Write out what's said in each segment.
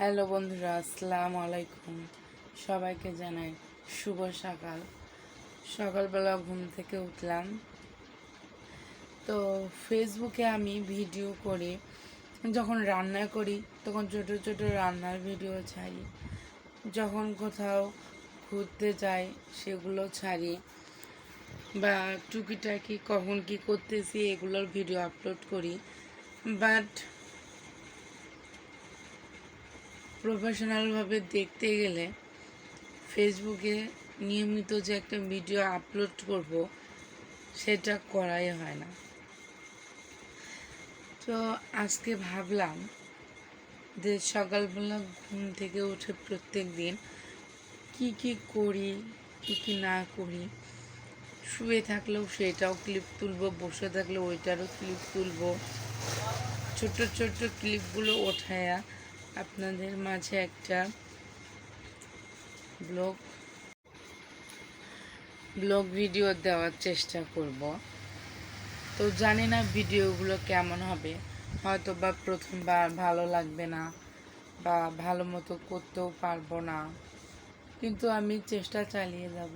Hello বন্ধুরা আসসালামু আলাইকুম সবাইকে জানাই শুভ সকাল। সকালবেলা ঘুম থেকে উঠলাম। তো ফেসবুকে আমি ভিডিও করি যখন রান্না করি, তখন ছোট ছোট রান্নার ভিডিও ছাড়ি। যখন কোথাও ঘুরতে যাই, সেগুলো ছাড়ি। বা টুকিটাকি কখন কি করতেছি, এগুলোর ভিডিও আপলোড করি। বাট প্রফেশনালভাবে দেখতে গেলে ফেসবুকে নিয়মিত যে একটা ভিডিও আপলোড করব, সেটা করাই হয় না। তো আজকে ভাবলাম যে সকালবেলা ঘুম থেকে উঠে প্রত্যেক দিন কী কী করি, কী কী না করি, শুয়ে থাকলেও সেটাও ক্লিপ তুলবো, বসে থাকলে ওইটারও ক্লিপ তুলবো, ছোট্ট ছোট্ট ক্লিপগুলো ওঠায়া আপনাদের মাঝে একটা ব্লগ ব্লগ ভিডিও দেওয়ার চেষ্টা করব। তো জানি না ভিডিওগুলো কেমন হবে। হয়তো বা প্রথমবার ভালো লাগবে না বা ভালো মতো করতেও পারব না। কিন্তু আমি চেষ্টা চালিয়ে যাব।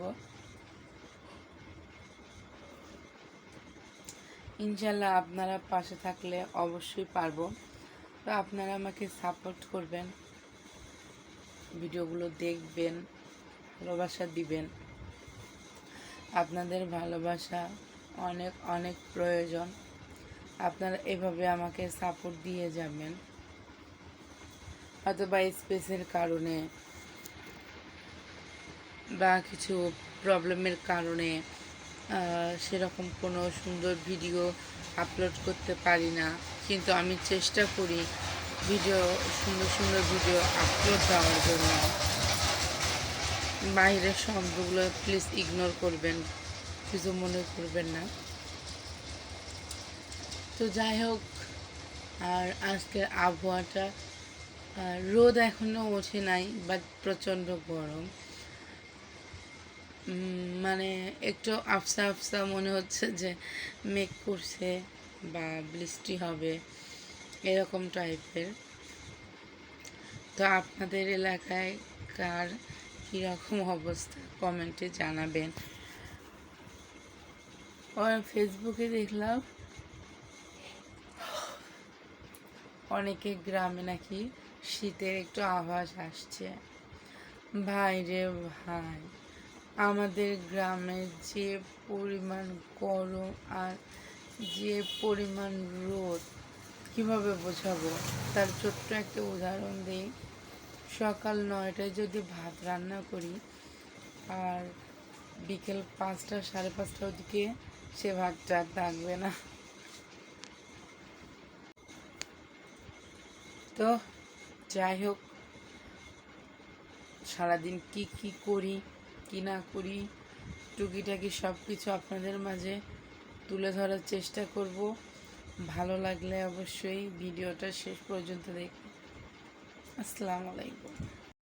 ইনশাল্লাহ আপনারা পাশে থাকলে অবশ্যই পারব। তো আপনারা আমাকে সাপোর্ট করবেন, ভিডিওগুলো দেখবেন, ভালোবাসা দিবেন। আপনাদের ভালোবাসা অনেক অনেক প্রয়োজন। আপনারা এভাবে আমাকে সাপোর্ট দিয়ে যাবেন। হয়তো বা স্পেসের কারণে বা কিছু প্রবলেমের কারণে সেরকম কোনো সুন্দর ভিডিও আপলোড করতে পারি না। কিন্তু আমি চেষ্টা করি ভিডিও সুন্দর সুন্দর ভিডিও আপলোড দেওয়ার জন্য। বাইরের শব্দগুলো প্লিজ ইগনোর করবেন, কিছু মনে করবেন না। তো যাই হোক, আর আজকের আবহাওয়াটা রোদ এখনও ওঠে নাই বাট প্রচণ্ড গরম। মানে একটু আফসা আফসা মনে হচ্ছে যে মেঘ করছে বা বৃষ্টি হবে, এরকম টাইপের। তো আপনাদের এলাকায় কার কীরকম অবস্থা? কমেন্টে জানাবেন। আর ফেসবুকে দেখলাম অনেকে গ্রামে নাকি শীতের একটু আভাস আসছে। ভাই রে ভাই। আমাদের গ্রামে যে পরিমাণ গরম আর যে পরিমাণ রোদ, কীভাবে বোঝাবো? তার ছোট্ট একটা উদাহরণ দিই। সকাল নয়টায় যদি ভাত রান্না করি আর বিকেল পাঁচটা, সাড়ে পাঁচটার দিকে সে ভাতটা থাকবে না। তো যাই হোক, সারাদিন কি কি করি কি না করি, টুকিটাকি সব কিছু আপনাদের মাঝে তুলে ধরার চেষ্টা করব। ভালো লাগলে অবশ্যই ভিডিওটা শেষ পর্যন্ত দেখুন। আসসালামু আলাইকুম।